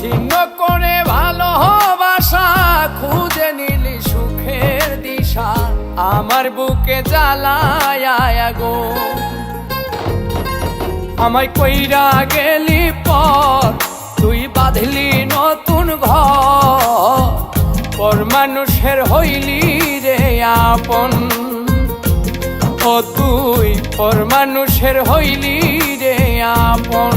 ছিন্ন করে ভালোবাসা খুঁজে নিলি সুখের দিশা, আমার বুকে জ্বালায় গো। আমায় কইরা গেলি পর, তুই বাঁধলি নতুন ঘর মানুষের হইলি রে আপন। ও তুই, পর মানুষের হইলি রে আপন।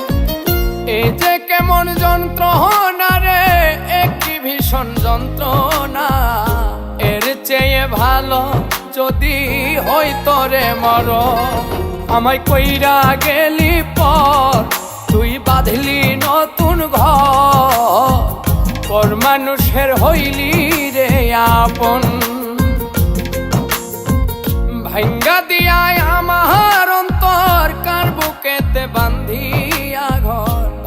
এই যে কেমন যন্ত্রণা রে একটি ভীষণ যন্ত্রণা? এর চেয়ে ভালো যদি হইতো রে মর আমায় কইরা গেলি পর, তুই বাঁধলি নতুন ঘর। মানুষের হইলি রে আপন। ভাঙ্গা দিয়ায় আমার অন্তর, কার বুকেতে বান্ধিয়া ঘর